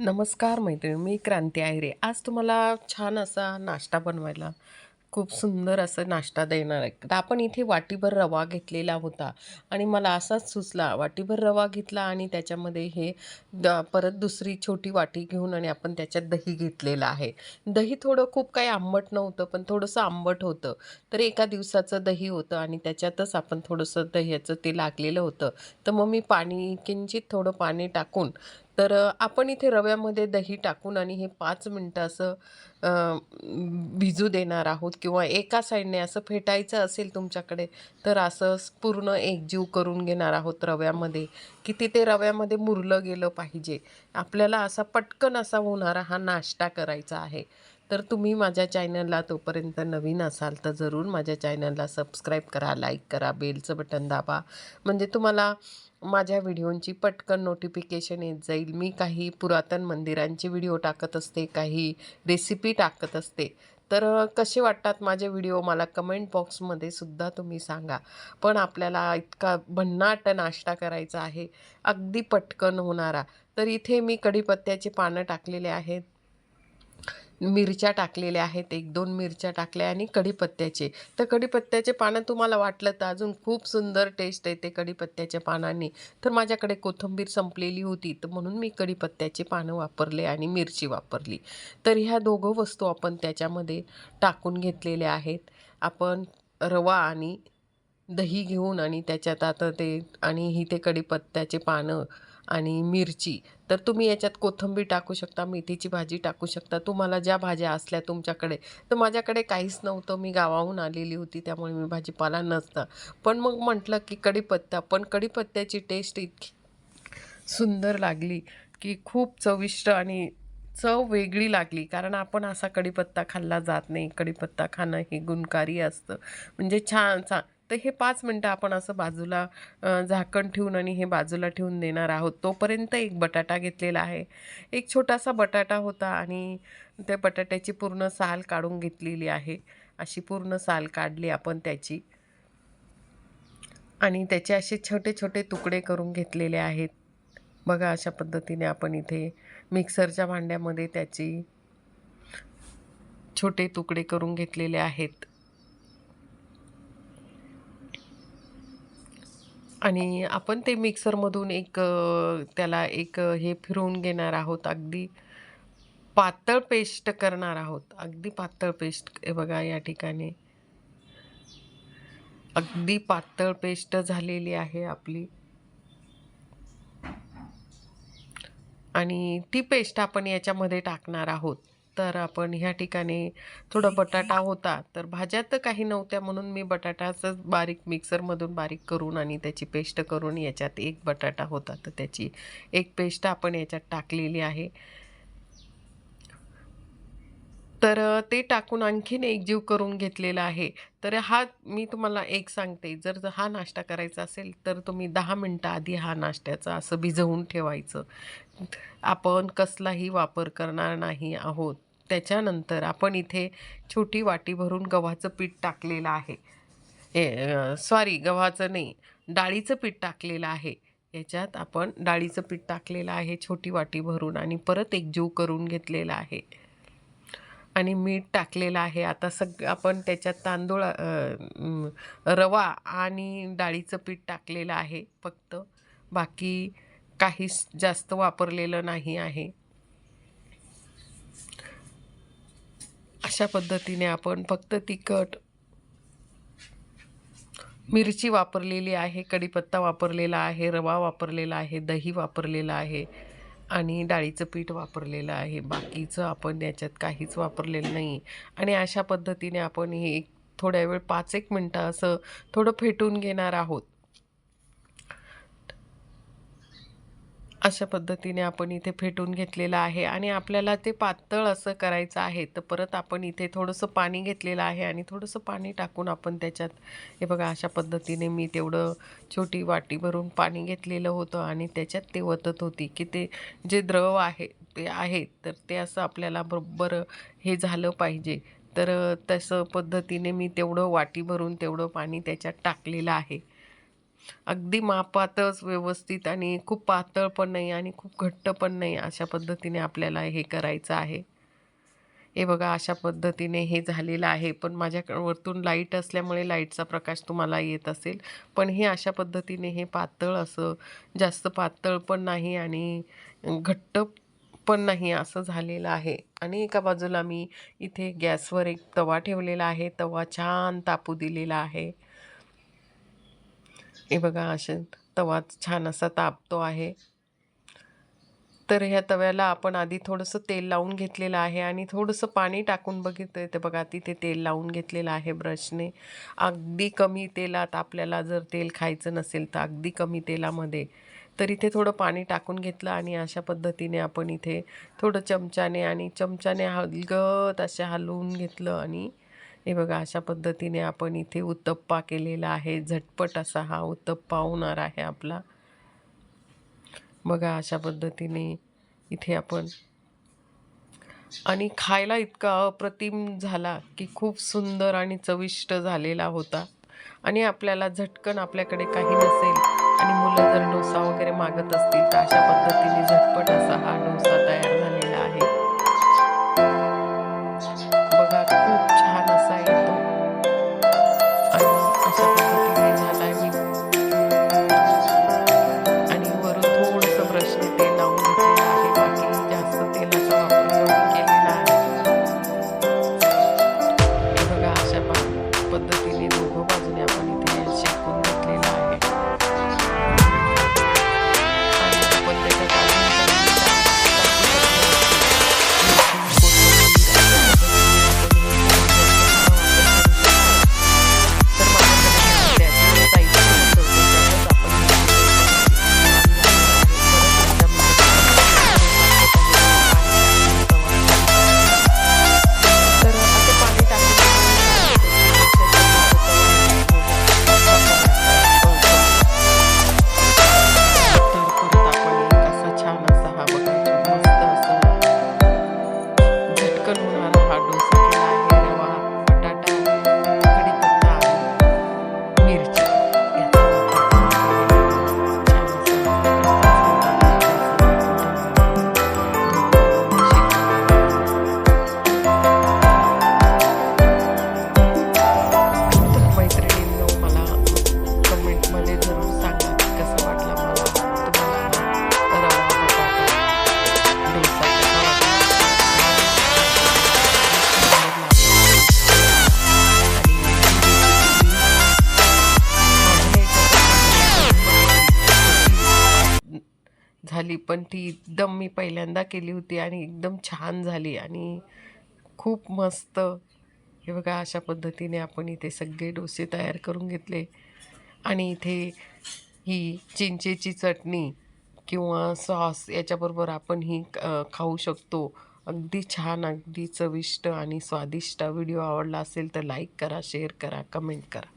नमस्कार मैत्रिणी मी क्रांती आहिरे आज तुम्हाला छान असा नाश्ता बनवायला खूप सुंदर असं नाश्ता देणार आहे. तर आपण इथे वाटीभर रवा घेतलेला होता आणि मला असाच सुचला वाटीभर रवा घेतला आणि त्याच्यामध्ये हे द परत दुसरी छोटी वाटी घेऊन आणि आपण त्याच्यात दही घेतलेलं आहे. दही थोडं खूप काही आंबट नव्हतं पण थोडंसं आंबट होतं. तर एका दिवसाचं दही होतं आणि त्याच्यातच आपण थोडंसं दह्याचं ते लागलेलं होतं. तर मग मी पाणी किंचित थोडं पाणी टाकून तर आपण इथे रव्यामध्ये दही टाकून आणि हे पाच मिनटं असं भिजू देणार आहोत किंवा एका साईडने असं फेटायचं असेल तुमच्याकडे तर असं पूर्ण एकजीव करून घेणार आहोत रव्यामध्ये की तिथे रव्यामध्ये मुरलं गेलं पाहिजे. आपल्याला असा पटकन असा होणारा हा नाश्ता करायचा आहे. तर तुम्ही माझ्या चॅनलला तोपर्यंत नवीन असाल तर जरूर माझ्या चॅनलला सबस्क्राईब करा लाईक करा बेलचं बटन दाबा. म्हणजे तुम्हाला माझ्या व्हिडिओंची पटकन नोटिफिकेशन येत जाईल. मी काही पुरातन मंदिरांचे व्हिडिओ टाकत असते काही रेसिपी टाकत असते. तर कसे वाटतात माझे व्हिडिओ? मला कमेंट बॉक्समध्ये सुद्धा तुम्ही सांगा. पण आपल्याला इतका भन्नाट नाश्ता करायचा आहे. अगदी पटकन होणारा. तर इथे मी कढीपत्त्याचे पानं टाकलेले आहेत. मिरच्या टाकलेल्या आहेत एक दोन मिरच्या टाकल्या आणि कढीपत्त्याचे. तर कढीपत्त्याचे पानं तुम्हाला वाटलं तर अजून खूप सुंदर टेस्ट येते कढीपत्त्याच्या पानांनी. तर माझ्याकडे कोथिंबीर संपलेली होती तर म्हणून मी कढीपत्त्याचे पानं वापरले आणि मिरची वापरली. तर ह्या दोघं वस्तू आपण त्याच्यामध्ये टाकून घेतलेल्या आहेत. आपण रवा आणि दही घेऊन आणि त्याच्यात आता ते आणि ही ते कढीपत्त्याचे पानं आणि मिरची. तर तुम्ही याच्यात कोथिंबीर टाकू शकता मेथीची भाजी टाकू शकता. तुम्हाला ज्या भाज्या असल्या तुमच्याकडे. तर माझ्याकडे काहीच नव्हतं. मी गावाहून आलेली होती त्यामुळे मी भाजीपाला नसतं. पण मग म्हटलं की कढीपत्ता. पण कढीपत्त्याची टेस्ट इतकी सुंदर लागली की खूप चविष्ट आणि चव वेगळी लागली. कारण आपण असा कढीपत्ता खाल्ला जात नाही. कढीपत्ता खाणं हे गुणकारी असतं. म्हणजे छान छान. तर हे पाच मिनटं आपण असं बाजूला झाकण ठेवून आणि हे बाजूला ठेवून देणार आहोत. तोपर्यंत एक बटाटा घेतलेला आहे. एक छोटासा बटाटा होता आणि त्या बटाट्याची पूर्ण साल काढून घेतलेली आहे. अशी पूर्ण साल काढली आपण त्याची. आणि त्याचे असे छोटे छोटे तुकडे करून घेतलेले आहेत. बघा अशा पद्धतीने आपण इथे मिक्सरच्या भांड्यामध्ये त्याची छोटे तुकडे करून घेतलेले आहेत. आणि आपण ते मिक्सरमधून एक त्याला एक हे फिरवून घेणार आहोत. अगदी पातळ पेस्ट करणार आहोत. अगदी पातळ पेस्ट हे बघा या ठिकाणी. अगदी पातळ पेस्ट झालेली आहे आपली. आणि ती पेस्ट आपण याच्यामध्ये टाकणार आहोत. तर आपण ह्या ठिकाणी थोडं बटाटा होता तर भाज्या तर काही नव्हत्या म्हणून मी बटाटाच बारीक मिक्सरमधून बारीक करून आणि त्याची पेस्ट करून याच्यात एक बटाटा होता तर त्याची एक पेस्ट आपण याच्यात टाकलेली आहे. तर ते टाकून आणखीन एकजीव करून घेतलेला आहे. तर हा मी तुम्हाला एक सांगते. जर हा नाश्ता करायचा असेल तर तुम्ही दहा मिनटं आधी हा नाश्त्याचा असं भिजवून ठेवायचं. आपण कसलाही वापर करणार नाही आहोत. त्याच्यानंतर आपण इथे छोटी वाटी भरून गव्हाचं पीठ टाकलेलं आहे. ए सॉरी गव्हाचं नाही डाळीचं पीठ टाकलेलं आहे. याच्यात आपण डाळीचं पीठ टाकलेलं आहे छोटी वाटी भरून आणि परत एकजीव करून घेतलेला आहे. आणि मीठ टाकलेलं आहे. आता सग आपण त्याच्यात तांदूळ रवा आणि डाळीचं पीठ टाकलेलं आहे फक्त. बाकी काहीच जास्त वापरलेलं नाही आहे. अशा पद्धतीने आपण फक्त तिखट मिरची वापरलेली आहे कढीपत्ता वापरलेला आहे रवा वापरलेला आहे दही वापरलेलं आहे. आणि डाळीचं पीठ वापरलेलं आहे. बाकीचं आपण याच्यात काहीच वापरलेलं नाही. आणि अशा पद्धतीने आपण हे थोड्या वेळ पाच एक मिनटं असं थोडं फेटून घेणार आहोत. अशा पद्धतीने आपण इथे फेटून घेतलेलं आहे आणि आपल्याला ते पातळ असं करायचं आहे. तर परत आपण इथे थोडंसं पाणी घेतलेलं आहे आणि थोडंसं पाणी टाकून आपण त्याच्यात हे बघा अशा पद्धतीने मी तेवढं छोटी वाटी भरून पाणी घेतलेलं होतं आणि त्याच्यात ते वतत होती की ते जे द्रव आहे ते आहे तर ते असं आपल्याला बरोबर हे झालं पाहिजे. तर तसं पद्धतीने मी तेवढं वाटी भरून तेवढं पाणी त्याच्यात टाकलेलं आहे. अगदी मापातच व्यवस्थित आणि खूप पातळ पण नाही आणि खूप घट्ट पण नाही अशा पद्धतीने आपल्याला हे करायचं आहे. हे बघा अशा पद्धतीने हे झालेलं आहे. पण माझ्या वरतून लाइट असल्यामुळे लाईटचा प्रकाश तुम्हाला येत असेल. पण हे अशा पद्धतीने हे पातळ असं जास्त पातळ पण नाही आणि घट्ट पण नाही असं झालेलं आहे. आणि एका बाजूला मी इथे गॅसवर एक तवा ठेवलेला आहे. तवा छान तापू दिलेला आहे. हे बघा असे तवा छान असा तापतो आहे. तर ह्या तव्याला आपण आधी थोडंसं तेल लावून घेतलेलं आहे आणि थोडंसं पाणी टाकून बघितलं ते बघा तिथे तेल लावून घेतलेलं आहे ब्रशने. अगदी कमी तेलात आपल्याला जर तेल खायचं नसेल तर अगदी कमी तेलामध्ये तर इथे थोडं पाणी टाकून घेतलं आणि अशा पद्धतीने आपण इथे थोडं चमच्याने आणि चमच्याने हलगत असे हलवून घेतलं आणि हे बघा अशा पद्धतीने आपण इथे उत्तप्पा केलेला आहे. झटपट असा हा उत्तप्पा होणार आहे आपला. बघा अशा पद्धतीने इथे आपण आणि खायला इतका अप्रतिम झाला की खूप सुंदर आणि चविष्ट झालेला होता. आणि आपल्याला झटकन आपल्याकडे काही नसेल आणि मुलं जर डोसा वगैरे मागत असतील तर अशा पद्धतीने झटपट असा हा डोसा तयार झाली पण ती एकदम मी पहिल्यांदा केली होती आणि एकदम छान झाली आणि खूप मस्त. हे बघा अशा पद्धतीने आपण इथे सगळे डोसे तयार करून घेतले. आणि इथे ही चिंचेची चटणी किंवा सॉस याच्याबरोबर आपण ही खाऊ शकतो. अगदी छान अगदी चविष्ट आणि स्वादिष्ट व्हिडिओ आवडला असेल तर लाईक करा शेअर करा कमेंट करा.